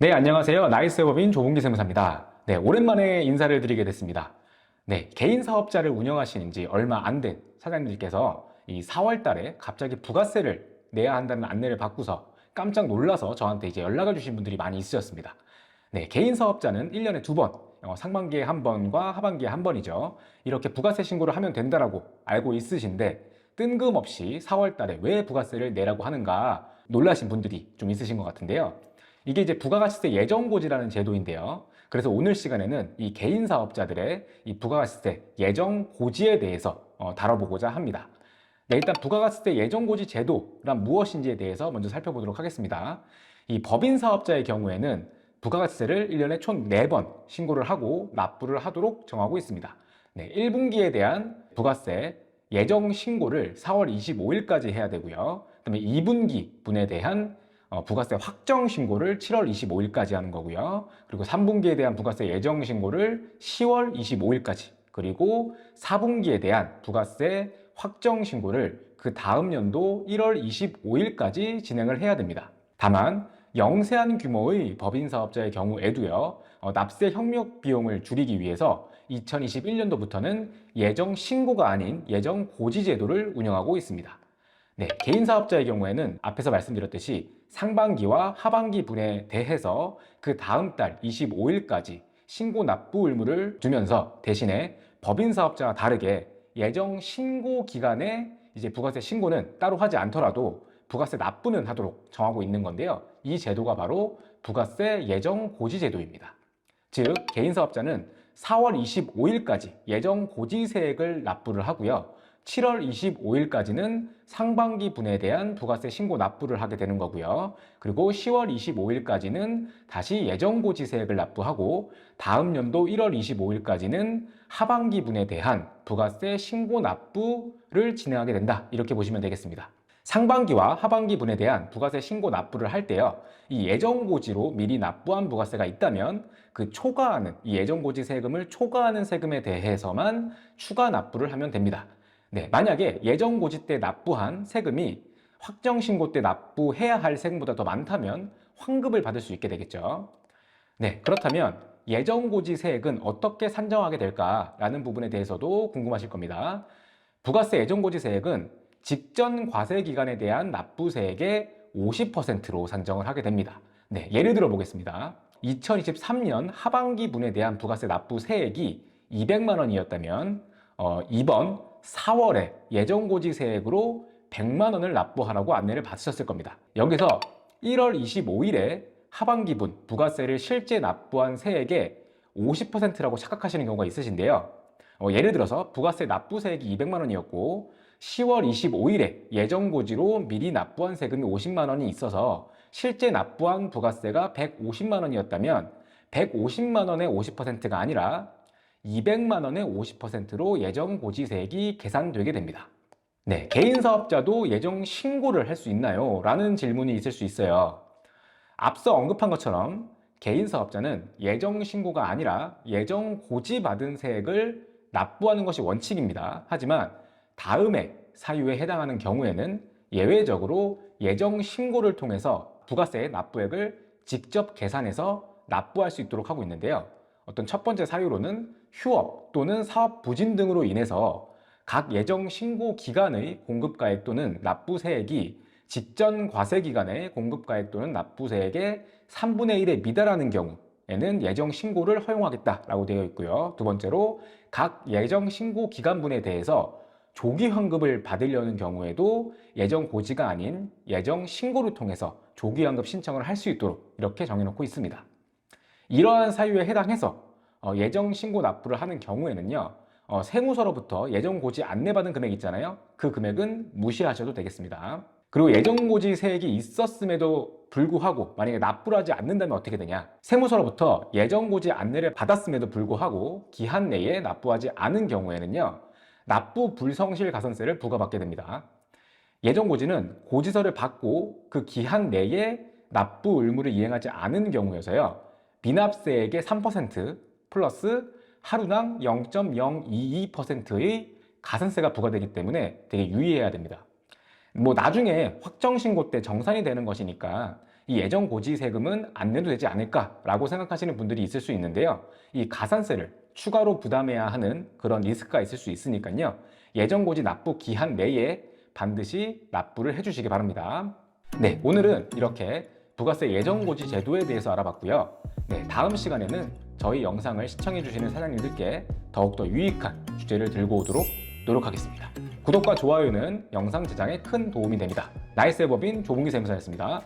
네, 안녕하세요. 나이스 법인 조봉기 세무사입니다. 네, 오랜만에 인사를 드리게 됐습니다. 네, 개인 사업자를 운영하시는 지 얼마 안 된 사장님들께서 이 4월 달에 갑자기 부가세를 내야 한다는 안내를 받고서 깜짝 놀라서 저한테 이제 연락을 주신 분들이 많이 있으셨습니다. 네, 개인 사업자는 1년에 두 번, 어, 상반기에 한 번과 하반기에 한 번이죠. 이렇게 부가세 신고를 하면 된다라고 알고 있으신데 뜬금없이 4월 달에 왜 부가세를 내라고 하는가 놀라신 분들이 좀 있으신 것 같은데요. 이게 이제 부가가치세 예정고지라는 제도인데요. 그래서 오늘 시간에는 이 개인 사업자들의 이 부가가치세 예정고지에 대해서 어, 다뤄보고자 합니다. 네, 일단 부가가치세 예정고지 제도란 무엇인지에 대해서 먼저 살펴보도록 하겠습니다. 이 법인 사업자의 경우에는 부가가치세를 1년에 총 4번 신고를 하고 납부를 하도록 정하고 있습니다. 네, 1분기에 대한 부가세 예정 신고를 4월 25일까지 해야 되고요. 그다음에 2분기 분에 대한 어, 부가세 확정 신고를 7월 25일까지 하는 거고요. 그리고 3분기에 대한 부가세 예정 신고를 10월 25일까지 그리고 4분기에 대한 부가세 확정 신고를 그 다음 연도 1월 25일까지 진행을 해야 됩니다. 다만 영세한 규모의 법인 사업자의 경우에도요, 어, 납세 협력 비용을 줄이기 위해서 2021년도부터는 예정 신고가 아닌 예정 고지 제도를 운영하고 있습니다. 네, 개인 사업자의 경우에는 앞에서 말씀드렸듯이 상반기와 하반기 분에 대해서 그 다음 달 25일까지 신고 납부 의무를 두면서 대신에 법인 사업자와 다르게 예정 신고 기간에 이제 부가세 신고는 따로 하지 않더라도 부가세 납부는 하도록 정하고 있는 건데요. 이 제도가 바로 부가세 예정 고지 제도입니다. 즉, 개인 사업자는 4월 25일까지 예정 고지 세액을 납부를 하고요. 7월 25일까지는 상반기 분에 대한 부가세 신고 납부를 하게 되는 거고요. 그리고 10월 25일까지는 다시 예정 고지세액을 납부하고 다음 연도 1월 25일까지는 하반기 분에 대한 부가세 신고 납부를 진행하게 된다. 이렇게 보시면 되겠습니다. 상반기와 하반기 분에 대한 부가세 신고 납부를 할 때요. 이 예정 고지로 미리 납부한 부가세가 있다면 그 초과하는 이 예정 고지 세금을 초과하는 세금에 대해서만 추가 납부를 하면 됩니다. 네, 만약에 예정 고지 때 납부한 세금이 확정 신고 때 납부해야 할 세금보다 더 많다면 환급을 받을 수 있게 되겠죠. 네, 그렇다면 예정 고지 세액은 어떻게 산정하게 될까라는 부분에 대해서도 궁금하실 겁니다. 부가세 예정 고지 세액은 직전 과세 기간에 대한 납부 세액의 50%로 산정을 하게 됩니다. 네, 예를 들어 보겠습니다. 2023년 하반기 분에 대한 부가세 납부 세액이 200만 원이었다면 어, 이번 4월에 예정고지세액으로 100만 원을 납부하라고 안내를 받으셨을 겁니다. 여기서 1월 25일에 하반기분 부가세를 실제 납부한 세액의 50%라고 착각하시는 경우가 있으신데요. 어, 예를 들어서 부가세 납부세액이 200만 원이었고 10월 25일에 예정고지로 미리 납부한 세금이 50만 원이 있어서 실제 납부한 부가세가 150만 원이었다면 150만 원의 50%가 아니라 200만 원의 50%로 예정 고지세액이 계산되게 됩니다. 네, 개인 사업자도 예정 신고를 할 수 있나요? 라는 질문이 있을 수 있어요. 앞서 언급한 것처럼 개인 사업자는 예정 신고가 아니라 예정 고지받은 세액을 납부하는 것이 원칙입니다. 하지만 다음에 사유에 해당하는 경우에는 예외적으로 예정 신고를 통해서 부가세 납부액을 직접 계산해서 납부할 수 있도록 하고 있는데요. 어떤 첫 번째 사유로는 휴업 또는 사업 부진 등으로 인해서 각 예정 신고 기간의 공급가액 또는 납부세액이 직전 과세 기간의 공급가액 또는 납부세액의 3분의 1에 미달하는 경우에는 예정 신고를 허용하겠다라고 되어 있고요. 두 번째로 각 예정 신고 기간분에 대해서 조기 환급을 받으려는 경우에도 예정 고지가 아닌 예정 신고를 통해서 조기 환급 신청을 할 수 있도록 이렇게 정해놓고 있습니다. 이러한 사유에 해당해서 어, 예정 신고 납부를 하는 경우에는요, 어, 세무서로부터 예정 고지 안내받은 금액 있잖아요. 그 금액은 무시하셔도 되겠습니다. 그리고 예정 고지 세액이 있었음에도 불구하고 만약에 납부를 하지 않는다면 어떻게 되냐? 세무서로부터 예정 고지 안내를 받았음에도 불구하고 기한 내에 납부하지 않은 경우에는요, 납부 불성실 가산세를 부과받게 됩니다. 예정 고지는 고지서를 받고 그 기한 내에 납부 의무를 이행하지 않은 경우여서요. 미납세액의 3% 플러스 하루당 0.022%의 가산세가 부과되기 때문에 되게 유의해야 됩니다. 뭐 나중에 확정 신고 때 정산이 되는 것이니까 이 예정 고지 세금은 안 내도 되지 않을까라고 생각하시는 분들이 있을 수 있는데요. 이 가산세를 추가로 부담해야 하는 그런 리스크가 있을 수 있으니까요. 예정 고지 납부 기한 내에 반드시 납부를 해주시기 바랍니다. 네, 오늘은 이렇게 부가세 예정 고지 제도에 대해서 알아봤고요. 네, 다음 시간에는 저희 영상을 시청해주시는 사장님들께 더욱더 유익한 주제를 들고 오도록 노력하겠습니다. 구독과 좋아요는 영상 제작에 큰 도움이 됩니다. 나이스의 법인 조봉기 세무사였습니다.